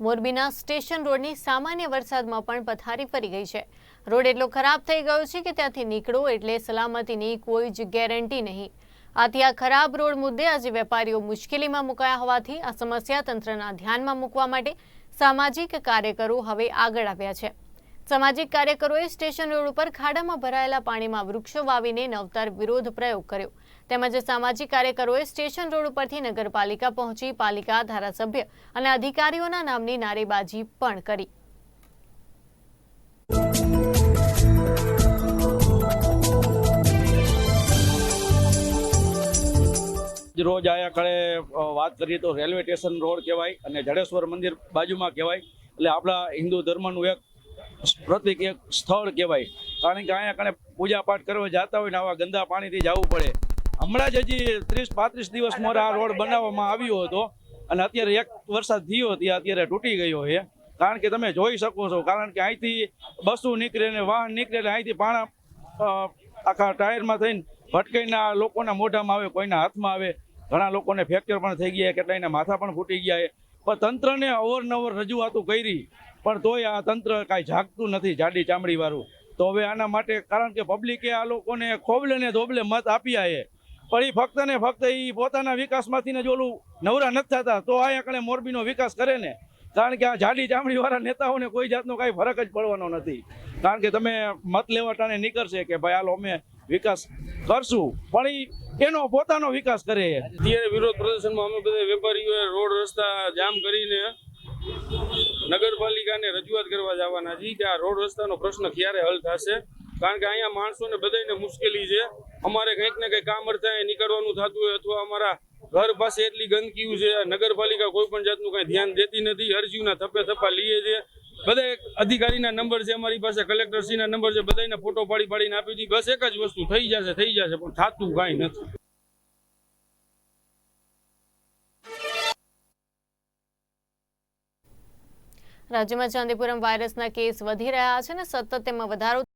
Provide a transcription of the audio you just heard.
મોરબીના સ્ટેશન રોડની સામાન્ય વરસાદમાં પણ પથારી ફરી ગઈ છે. રોડ એટલો ખરાબ થઈ ગયો છે કે ત્યાંથી નીકળો એટલે સલામતીની કોઈ જ ગેરંટી નહીં. આથી આ ખરાબ રોડ મુદ્દે આજે વેપારીઓ મુશ્કેલીમાં મુકાયા હોવાથી આ સમસ્યા તંત્રના ધ્યાનમાં મૂકવા માટે સામાજિક કાર્યકરો હવે આગળ આવ્યા છે. સામાજિક કાર્યકરોએ સ્ટેશન રોડ ઉપર ખાડામાં ભરાયેલા પાણીમાં વૃક્ષો વાવીને નવતર વિરોધ પ્રયોગ કર્યો. તેમજ સામાજિક કાર્યકરોએ સ્ટેશન રોડ ઉપરથી નગરપાલિકા પહોંચી પાલિકા ધારાસભ્ય અને અધિકારીઓના નામની નારેબાજી પણ કરી. રોજ આયા કળે વાત કરીએ તો રેલવે સ્ટેશન રોડ કહેવાય અને જડેશ્વર મંદિર બાજુમાં કહેવાય. એટલે આપણા હિન્દુ ધર્મનું એક પ્રતિક એક સ્થળ કહેવાય. કારણ કે અહીંયા કણે પૂજા પાઠ કરવા જતા હોય ને આવા ગંદા પાણીથી જવું પડે. હમણાં જ હજી ત્રીસ પાંત્રીસ દિવસ મોર આ રોડ બનાવવામાં આવ્યો હતો. અને અત્યારે એક વરસાદ થયો ત્યાં અત્યારે તૂટી ગયો છે. કારણ કે તમે જોઈ શકો છો, કારણ કે અહીંથી બસો નીકળે ને વાહન નીકળે ને અહીંથી પાણા આખા ટાયરમાં થઈને ભટકાઈને આ લોકોના મોઢામાં આવે, કોઈના હાથમાં આવે. ઘણા લોકોને ફ્રેક્ચર પણ થઈ ગયા કેટલાયના માથા પણ ફૂટી ગયા પણ તંત્રને અવરનવર રજૂઆતો કરી, પણ તોય આ તંત્ર કાંઈ જાગતું નથી જાડી ચામડી વાળું તો હવે આના માટે, કારણ કે પબ્લિકે આ લોકોને ખોબલે ને ધોબલે મત આપ્યા છે. પણ એ ફક્ત ને ફક્ત એ પોતાના વિકાસમાંથી ને જ ઓલું નવરા નથી થતા. તો આ એકણે મોરબીનો વિકાસ કરે ને કારણ કે આ જાડી ચામડી વાળા નેતાઓને કોઈ જાતનો કાંઈ ફરક જ પડવાનો નથી. કારણ કે તમે મત લેવાટાને નીકળશે કે ભાઈ હાલો અમે વિકાસ કરશું. પણ એનો પોતાનો વિકાસ કરે. અત્યારે વિરોધ પ્રદર્શનમાં અમે બધા વેપારીઓએ રોડ, રસ્તા જામ કરીને નગરપાલિકાને રજૂઆત કરવા જવાના છીએ કે આ રોડ, રસ્તાનો પ્રશ્ન ક્યારે હલ થશે? કારણ કે અહીંયા માણસોને બધાને મુશ્કેલી છે. અમારે કંઈક ને કંઈક કામ અર્થે નીકળવાનું થતું હોય અથવા અમારા ઘર પાસે એટલી ગંદકી છે, નગરપાલિકા કોઈ પણ જાતનું કઈ ધ્યાન દેતી નથી, અરજીઓના થપ્પે થપ્પા લઈએ છે. બધા અધિકારીના નંબર છે, અમારી પાસે કલેક્ટરશ્રીના નંબર છે બધાને ફોટો પાડી પાડીને આપી દીધી. બસ એક જ વસ્તુ, થઈ જશે થઈ જશે, પણ થતું કાંઈ નથી. રાજ્યમાં ચાંદીપુરમ વાયરસના કેસ વધી રહ્યા છે અને સતત તેમાં વધારો